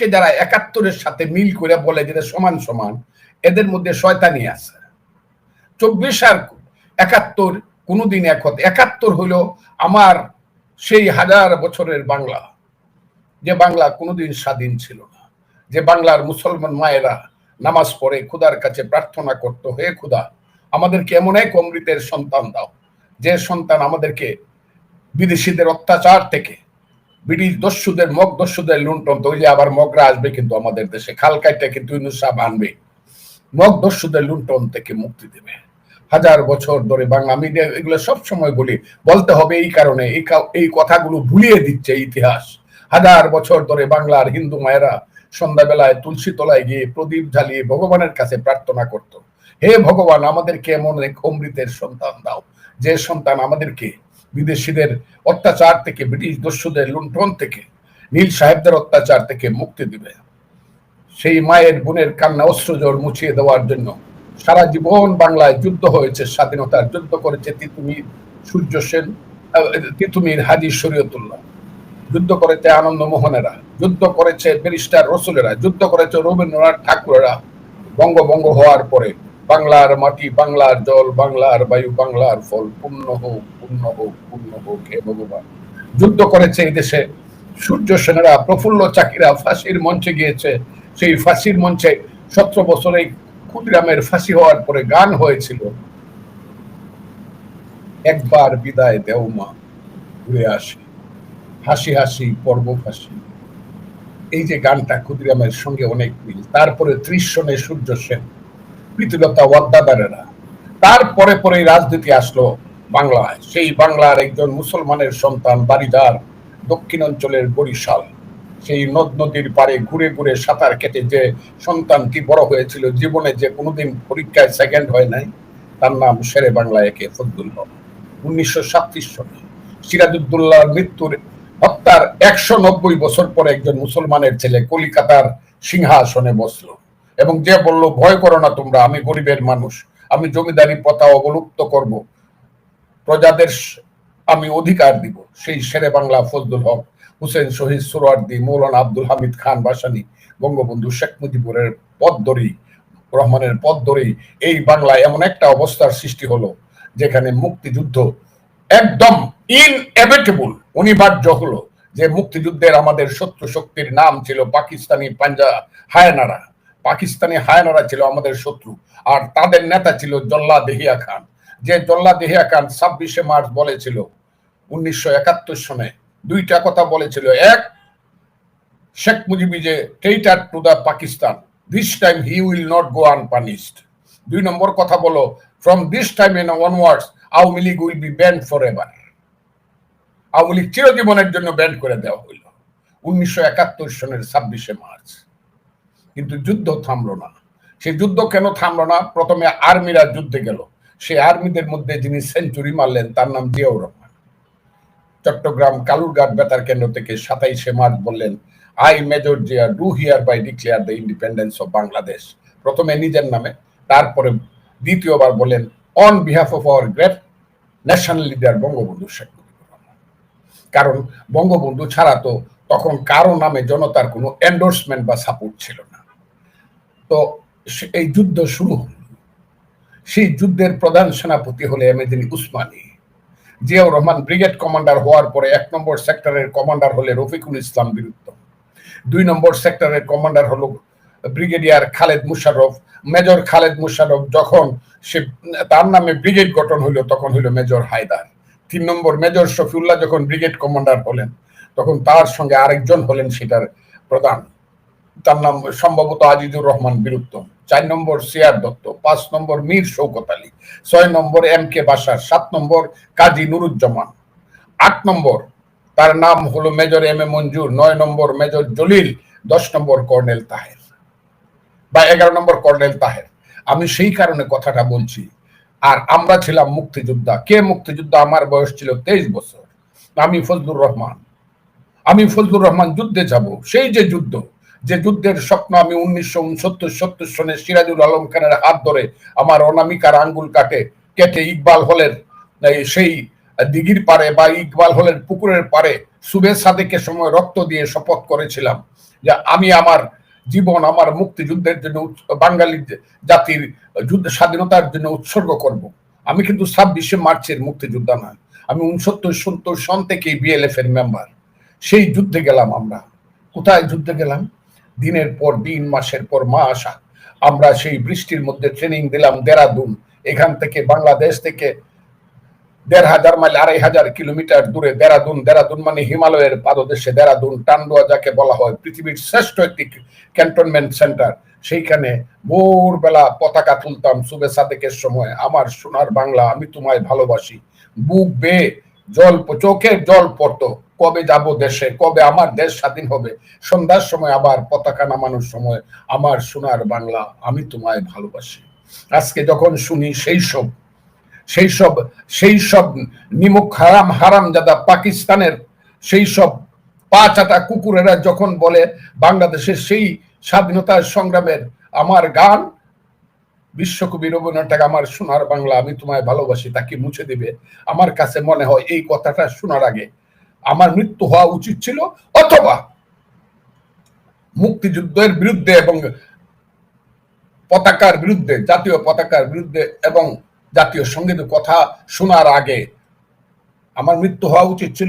চব্বিশকে যারা একাত্তরের সাথে মিল করে বলে যেটা সমান সমান, এদের মধ্যে শয়তানি আছে। চব্বিশ আর একাত্তর কোনোদিন এক হতে একাত্তর হইল আমার সেই হাজার বছরের বাংলা, যে বাংলা কোনোদিন স্বাধীন ছিল না। যে বাংলার মুসলমান মায়েরা নামাজ পড়ে খুদার কাছে প্রার্থনা করত, হে খুদা আমাদেরকে এমন এক অমৃতের সন্তান দাও, যে সন্তান আমাদেরকে বিদেশিদের অত্যাচার থেকে ব্রিটিশ দস্যুদের, মগ দস্যুদের লুণ্ঠন তো যে আবার মগরা আসবে কিন্তু আমাদের দেশে। খাল কাইটা কিন্তু ইনুসাব আনবে। মগ দস্যুদের লুণ্ঠন থেকে মুক্তি দেবে। হাজার বছর ধরে বাংলা মিডিয়া, এগুলো সব সময় বলি, বলতে হবে এই কারণে এই কথাগুলো ভুলিয়ে দিচ্ছে ইতিহাস। হাজার বছর ধরে বাংলার হিন্দু মায়েরা সন্ধ্যাবেলায় তুলসী তলায় গিয়ে প্রদীপ জ্বালিয়ে ভগবানের কাছে প্রার্থনা করত। হে ভগবান, আমাদেরকে এমন এক অমৃতের সন্তান দাও। যে সন্তান আমাদেরকে বিদেশিদের অত্যাচার থেকে, ব্রিটিশ দস্যুদের লুণ্ঠন থেকে, নীল সাহেবদের অত্যাচার থেকে মুক্তি দিবে। সেই মায়ের বোনের কান্না, অস্ত্রজোর মুছিয়ে দেওয়ার জন্য সারা জীবন বাংলায় যুদ্ধ হয়েছে, স্বাধীনতার যুদ্ধ করেছে তিতুমির সূর্য সেন তিতুমির হাজি শরীয়তুল্লাহ। যুদ্ধ করেছে আনন্দ মোহনেরা, যুদ্ধ করেছে ব্যারিস্টার রসুলেরা, যুদ্ধ করেছে রবীন্দ্রনাথ ঠাকুরেরা, বঙ্গভঙ্গ হওয়ার পরে বাংলার মাটি, বাংলার জল, বাংলার বায়ু, বাংলার ফল। পূর্ণ হোক পূর্ণ হোক পূর্ণ হোক হে ভগবান। যুদ্ধ করেছে এই দেশে। সূর্য সেনেরা, প্রফুল্ল চাকিরা ফাঁসির মঞ্চে গিয়েছে। সেই ফাঁসির মঞ্চে সতেরো বছরে ক্ষুদিরামের ফাঁসি হওয়ার পরে গান হয়েছিল। একবার বিদায় দেও মা, ঘুরে আসি। হাসি হাসি, পর্ব ফাঁসি। এই যে গানটা ক্ষুদিরামের সঙ্গে অনেক মিল। তারপরে ত্রিশ সনে সূর্য সেন। প্রীতিলতা ওয়াদ্দাদারেরা তারপরে পরে রাজনীতি আসলো বাংলায়। সেই বাংলার একজন মুসলমানের সন্তান বাড়িদার দক্ষিণ অঞ্চলের বরিশাল। সেই নদ নদীর পাড়ে ঘুরে ঘুরে সাঁতার কেটে যে সন্তানটি বড় হয়েছিল, জীবনে যে কোনোদিন পরীক্ষায় সেকেন্ড হয় নাই, তার নাম শেরে বাংলা একে ফজলুল হক। উনিশশো সাতত্রিশ সনে সিরাজউদ্দৌলার মৃত্যুর হত্যার একশো নব্বই বছর পরে একজন মুসলমানের ছেলে কলিকাতার সিংহাসনে বসল। এবং যে বলল, ভয় করো না তোমরা, আমি গরিবের মানুষ, আমি জমিদারি প্রথা অবলুপ্ত করব। প্রজাদের আমি অধিকার দিব। সেই শেরে বাংলা ফজলুল হক, হুসেন শহীদ সুরার্দি মৌলানা আব্দুল হামিদ খান বাসানি, বঙ্গবন্ধু শেখ মুজিবুরের পথ ধরেই রহমানের পথ ধরেই এই বাংলায় এমন একটা অবস্থার সৃষ্টি হলো, যেখানে মুক্তিযুদ্ধ একদম ইনএভিটেবল অনিবার্য হলো। যে মুক্তিযুদ্ধের আমাদের শত্রু শক্তির নাম ছিল পাকিস্তানি পাঞ্জা হায়নারা। পাকিস্তানি হায়নারা ছিল আমাদের শত্রু, আর তাদের নেতা ছিল জল্লা দেহিয়া খান। যে জল্লা দেহিয়া খান ছাব্বিশে মার্চ বলেছিল, উনিশশো একাত্তর সনে দুইটা কথা বলেছিল। এক, শেখ মুজিবি যে traitor to the Pakistan this time he will not go unpunished দুই নম্বর কথা বলো from this time and onwards Awami League will be banned for ever Awami League চিরজীবনের জন্য ব্যান্ড করে দেওয়া হইল, উনিশশো একাত্তর সনের ছাব্বিশে মার্চ। কিন্তু যুদ্ধ থামলো না। সেই যুদ্ধ কেন থামলো না? প্রথমে আর্মিরা যুদ্ধে গেল। সেই আর্মিদের মধ্যে যিনি সেঞ্চুরি মারলেন, তার নাম জিয়াউর রহমান। চট্টগ্রাম কালুরঘাট বেতার কেন্দ্র থেকে সাতাইশে মার্চ বললেন, I major Zia, do hereby declare the independence of Bangladesh. প্রথমে নিজের নামে, তারপরে দ্বিতীয়বার বলেন on behalf of our great national leader Bangabandhu Sheikh Mujibur Rahman. কারণ বঙ্গবন্ধু ছাড়া তো তখন কারও নামে জনতার কোনো এন্ডোর্সমেন্ট বা সাপোর্ট ছিল না। তো এই যুদ্ধ শুরু হল। সেই যুদ্ধের প্রধান সেনাপতি হলে এমেদিন উসমানী। জিয়াউর রহমান ব্রিগেড কমান্ডার হওয়ার পরে এক নম্বর সেক্টরের কমান্ডার হলে রফিকুল ইসলাম বিরুদ্ধ। দুই নম্বর সেক্টরের কমান্ডার হলো ব্রিগেডিয়ার খালেদ মুশারফ মেজর খালেদ মুশারফ যখন সে তার নামে ব্রিগেড গঠন হলো তখন হলো মেজর হায়দার। তিন নম্বর মেজর শফিউল্লাহ যখন ব্রিগেড কমান্ডার হলেন, তখন তার সঙ্গে আরেকজন হলেন সেটার প্রধান। তার নাম সম্ভবত আজিজুর রহমান বীরুত্তম চার নম্বর সিয়ার দত্ত, পাঁচ নম্বর মীর শৌকত আলী, ছয় নম্বর এম কে বাসার, সাত নম্বর কাজী নুরুজ্জামান। আট নম্বর, তার নাম হলো মেজর এম এ মঞ্জুর, নয় নম্বর মেজর জলিল, দশ নম্বর কর্নেল তাহের বা এগারো নম্বর কর্নেল তাহের। আমি সেই কারণে কথাটা বলছি। আর আমরা ছিলাম মুক্তিযোদ্ধা। কে মুক্তিযোদ্ধা? আমার বয়স ছিল তেইশ বছর। আমি ফজলুর রহমান। আমি ফজলুর রহমান যুদ্ধে যাব। সেই যে যুদ্ধ যে যুদ্ধের স্বপ্ন আমি উনিশশো উনসত্তর, সত্তর সনে সিরাজুল আলম খানের হাত ধরে আমার অনামিকার আঙ্গুল কাটে, কেটে ইকবাল হলের সেই দিঘির পারে বা ইকবাল হলের পুকুরের পারে সুবে সাদেকের সময় রক্ত দিয়ে শপথ করেছিলাম যে আমি আমার জীবন, আমার মুক্তিযুদ্ধের জন্য বাঙালি জাতির যুদ্ধ স্বাধীনতার জন্য উৎসর্গ করব। আমি কিন্তু ছাব্বিশে মার্চের মুক্তিযোদ্ধা নয়, আমি উনসত্তর সত্তর সন থেকেই বিএলএফ এর মেম্বার সেই যুদ্ধে গেলাম আমরা। কোথায় যুদ্ধে গেলাম? দিনের পর দিন, মাসের পর মাস, আমরা সেই বৃষ্টির মধ্যে ট্রেনিং দিলাম দেরাদুন। এখান থেকে বাংলাদেশ থেকে দেড় হাজার মাইল, আড়াই হাজার কিলোমিটার দূরে দেরাদুন। দেরাদুন মানে হিমালয়ের পাদদেশে দেরাদুন। টান্ডুয়া যাকে বলা হয়, পৃথিবীর শ্রেষ্ঠ একটি ক্যান্টনমেন্ট সেন্টার সেইখানে ভোরবেলা পতাকা তুলতাম সুবে সাদেকের সময়। আমার সোনার বাংলা, আমি তোমায় ভালোবাসি। বুক বেয়ে জল চোখের জল পড়তো। কবে যাব দেশে, কবে আমার দেশ স্বাধীন হবে? সন্ধ্যার সময় আবার পতাকা নামানোর সময় আমার সোনার বাংলা আমি তোমায় ভালোবাসি। আজকে যখন শুনি সেই সব সেই সব সেই সব নিমুখ হারাম হারাম যাদা পাকিস্তানের সেই সব পা চাটা কুকুরেরা যখন বলে বাংলাদেশের সেই স্বাধীনতার সংগ্রামের আমার গান, বিশ্বকবি রবীন্দ্রনাথ ঠাকুর, আমার সোনার বাংলা আমি তোমায় ভালোবাসি তাকে মুছে দিবে। আমার কাছে মনে হয় এই কথাটা শোনার আগে আমার মৃত্যু হওয়া উচিত ছিল, অথবা মুক্তিযুদ্ধের বিরুদ্ধে এবং পতাকার বিরুদ্ধে, জাতীয় পতাকার বিরুদ্ধে এবং জাতীয় সঙ্গীতের কথা শোনার আগে আমার মৃত্যু হওয়া উচিত ছিল।